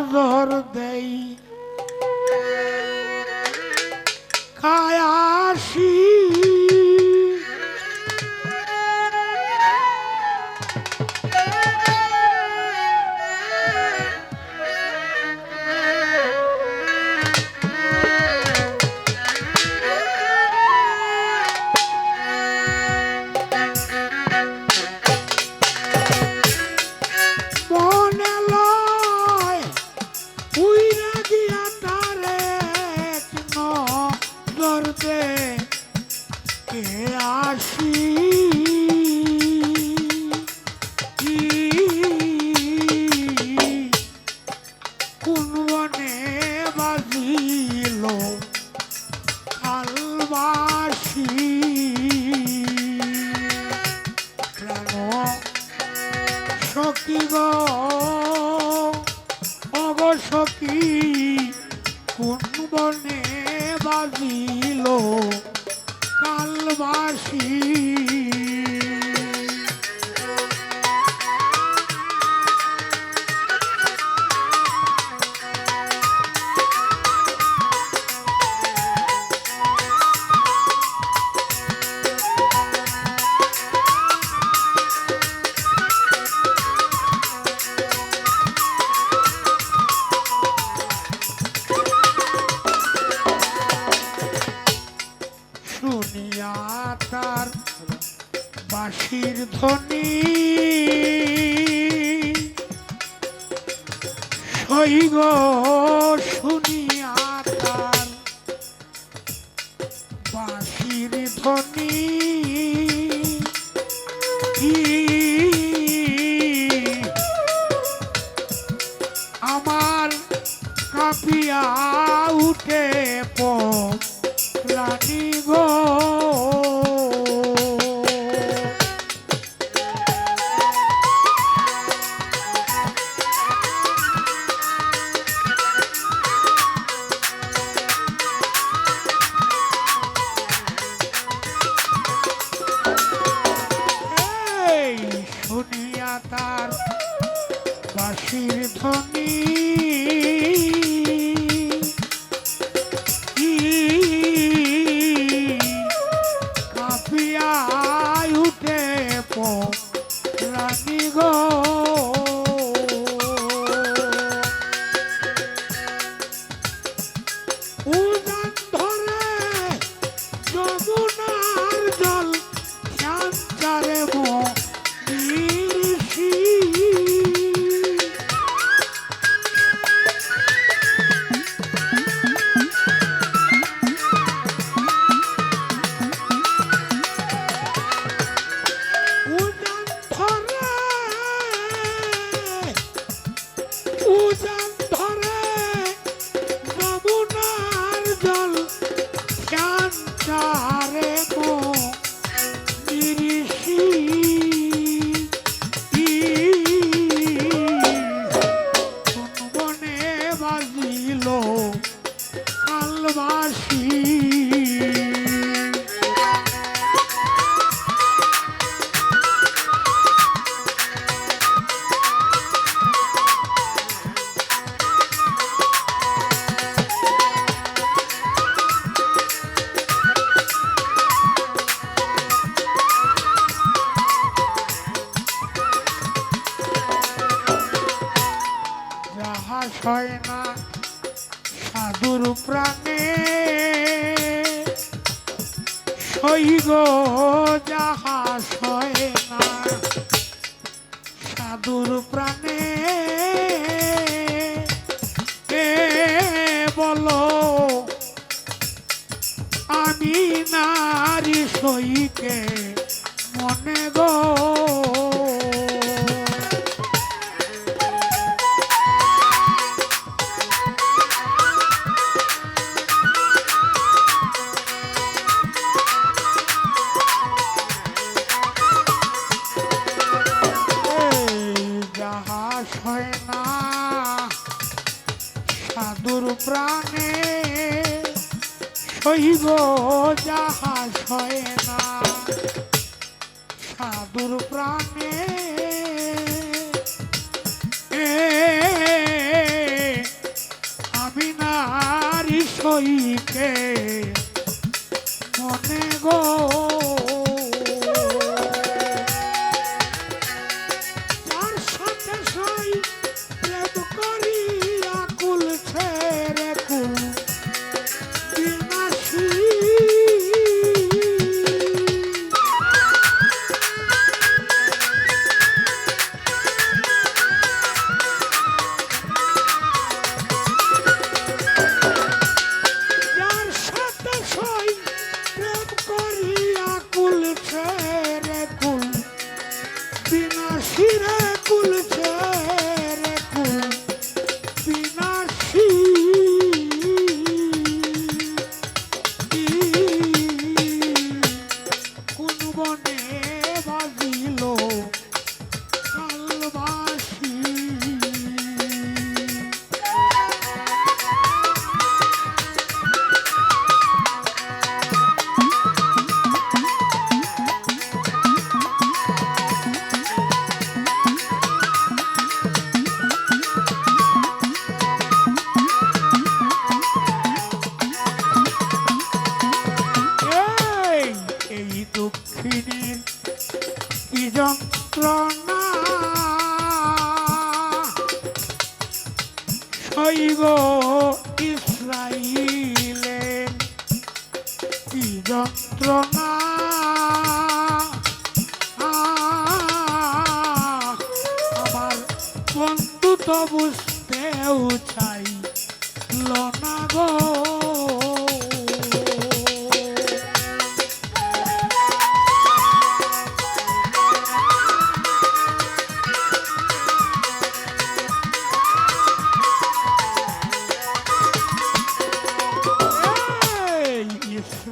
নজর দে আসি? কুনবনে বাজিল খালবাসী? প্রাণ সকিব অবসকি কুনবনে বাজিল কালবাসী বাঁশির ধ্বনি সৈব শুনিয়া তার বাঁশির ধ্বনি বাঁশির ধ্বনি যাহা সয় না। সাধুর প্রাণে সইগ যাহা সয় না। সাধুর প্রাণে এ বলো, আমি নারী সইকে মনে গো। সইব যাহা হয় না সাধুর প্রাণে। আমি নারী সইকে ওই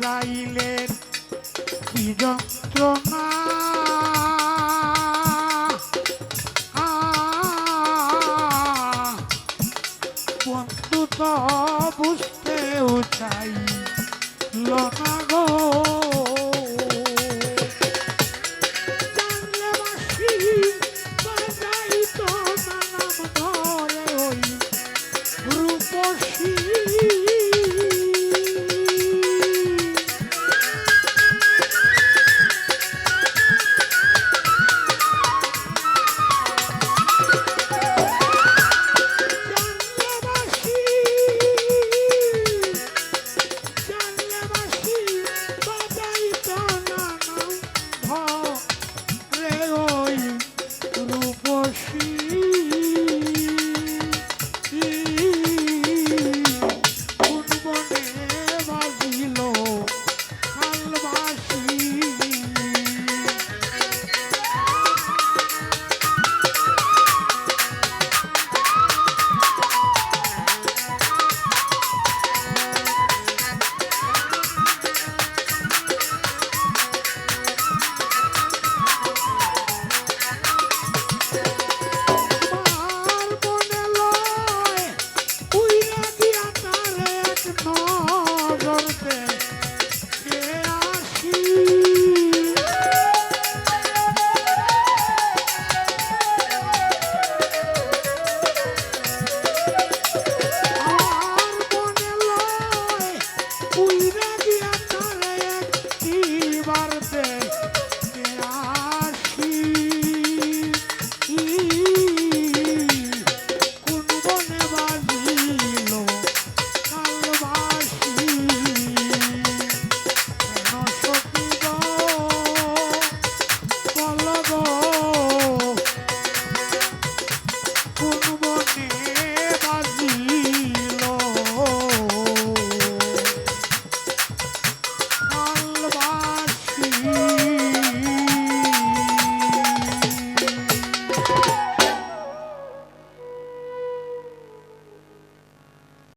নাইলের কি যন্ত্রণা? ती